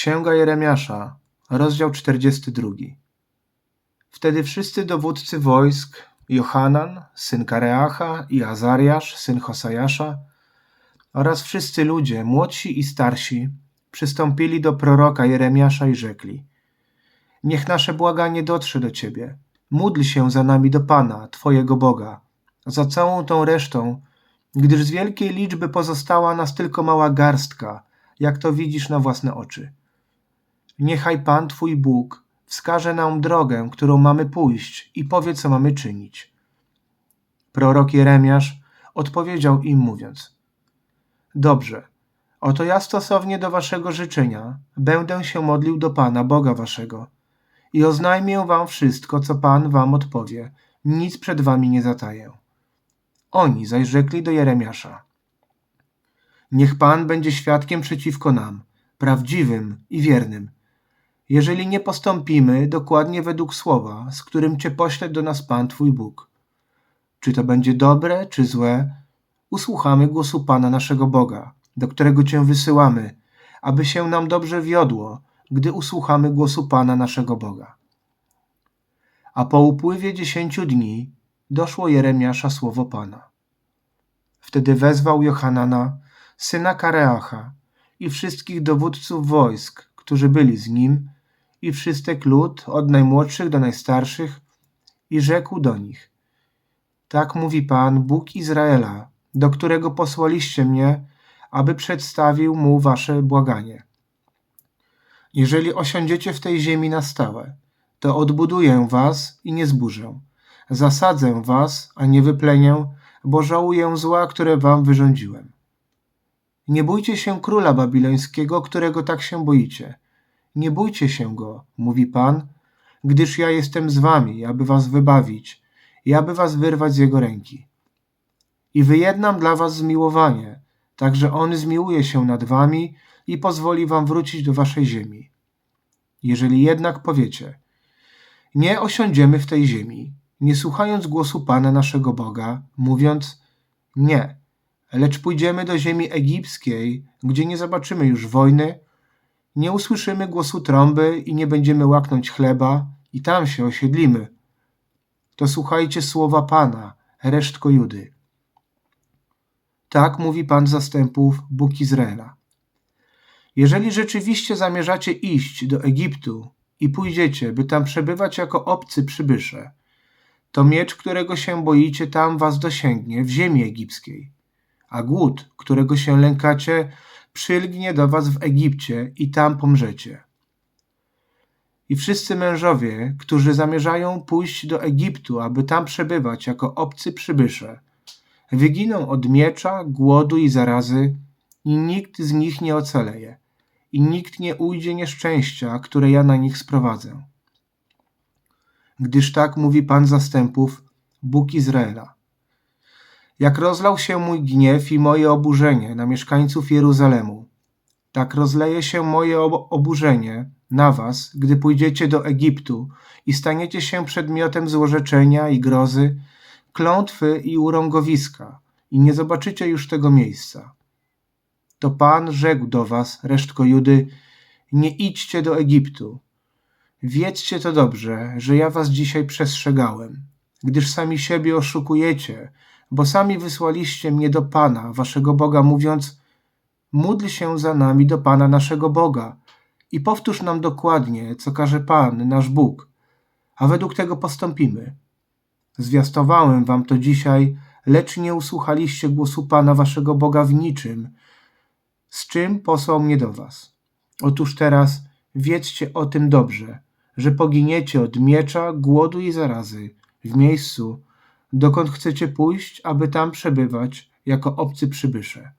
Księga Jeremiasza, rozdział 42. Wtedy wszyscy dowódcy wojsk, Johanan, syn Kareacha i Azariasz, syn Hosajasza, oraz wszyscy ludzie, młodsi i starsi, przystąpili do proroka Jeremiasza i rzekli: Niech nasze błaganie dotrze do ciebie. Módl się za nami do Pana, Twojego Boga, za całą tą resztą, gdyż z wielkiej liczby pozostała nas tylko mała garstka, jak to widzisz na własne oczy. Niechaj Pan Twój Bóg wskaże nam drogę, którą mamy pójść i powie, co mamy czynić. Prorok Jeremiasz odpowiedział im, mówiąc: Dobrze, oto ja stosownie do waszego życzenia będę się modlił do Pana, Boga waszego, i oznajmię wam wszystko, co Pan wam odpowie, nic przed wami nie zataję. Oni zaś rzekli do Jeremiasza: Niech Pan będzie świadkiem przeciwko nam, prawdziwym i wiernym, jeżeli nie postąpimy dokładnie według słowa, z którym Cię pośle do nas Pan Twój Bóg. Czy to będzie dobre, czy złe, usłuchamy głosu Pana naszego Boga, do którego Cię wysyłamy, aby się nam dobrze wiodło, gdy usłuchamy głosu Pana naszego Boga. A po upływie dziesięciu dni doszło Jeremiasza słowo Pana. Wtedy wezwał Johanana, syna Kareacha, i wszystkich dowódców wojsk, którzy byli z nim, i wszystek lud, od najmłodszych do najstarszych, i rzekł do nich: Tak mówi Pan, Bóg Izraela, do którego posłaliście mnie, aby przedstawił mu wasze błaganie. Jeżeli osiądziecie w tej ziemi na stałe, to odbuduję was i nie zburzę. Zasadzę was, a nie wyplenię, bo żałuję zła, które wam wyrządziłem. Nie bójcie się króla babilońskiego, którego tak się boicie. Nie bójcie się go, mówi Pan, gdyż ja jestem z wami, aby was wybawić i aby was wyrwać z jego ręki. I wyjednam dla was zmiłowanie, tak że on zmiłuje się nad wami i pozwoli wam wrócić do waszej ziemi. Jeżeli jednak powiecie, nie osiądziemy w tej ziemi, nie słuchając głosu Pana naszego Boga, mówiąc nie, lecz pójdziemy do ziemi egipskiej, gdzie nie zobaczymy już wojny, nie usłyszymy głosu trąby i nie będziemy łaknąć chleba, i tam się osiedlimy. To słuchajcie słowa Pana, resztko Judy. Tak mówi Pan zastępów, Bóg Izraela. Jeżeli rzeczywiście zamierzacie iść do Egiptu i pójdziecie, by tam przebywać jako obcy przybysze, to miecz, którego się boicie, tam was dosięgnie w ziemi egipskiej, a głód, którego się lękacie, przylgnie do was w Egipcie i tam pomrzecie. I wszyscy mężowie, którzy zamierzają pójść do Egiptu, aby tam przebywać jako obcy przybysze, wyginą od miecza, głodu i zarazy, i nikt z nich nie ocaleje, i nikt nie ujdzie nieszczęścia, które ja na nich sprowadzę. Gdyż tak mówi Pan zastępów, Bóg Izraela. Jak rozlał się mój gniew i moje oburzenie na mieszkańców Jeruzalemu, tak rozleje się moje oburzenie na was, gdy pójdziecie do Egiptu i staniecie się przedmiotem złorzeczenia i grozy, klątwy i urągowiska, i nie zobaczycie już tego miejsca. To Pan rzekł do was, resztko Judy, nie idźcie do Egiptu. Wiedzcie to dobrze, że ja was dzisiaj przestrzegałem, gdyż sami siebie oszukujecie, bo sami wysłaliście mnie do Pana, waszego Boga, mówiąc: Módl się za nami do Pana naszego Boga i powtórz nam dokładnie, co każe Pan, nasz Bóg, a według tego postąpimy. Zwiastowałem wam to dzisiaj, lecz nie usłuchaliście głosu Pana waszego Boga w niczym, z czym posłał mnie do was. Otóż teraz wiedzcie o tym dobrze, że poginiecie od miecza, głodu i zarazy w miejscu, dokąd chcecie pójść, aby tam przebywać jako obcy przybysze.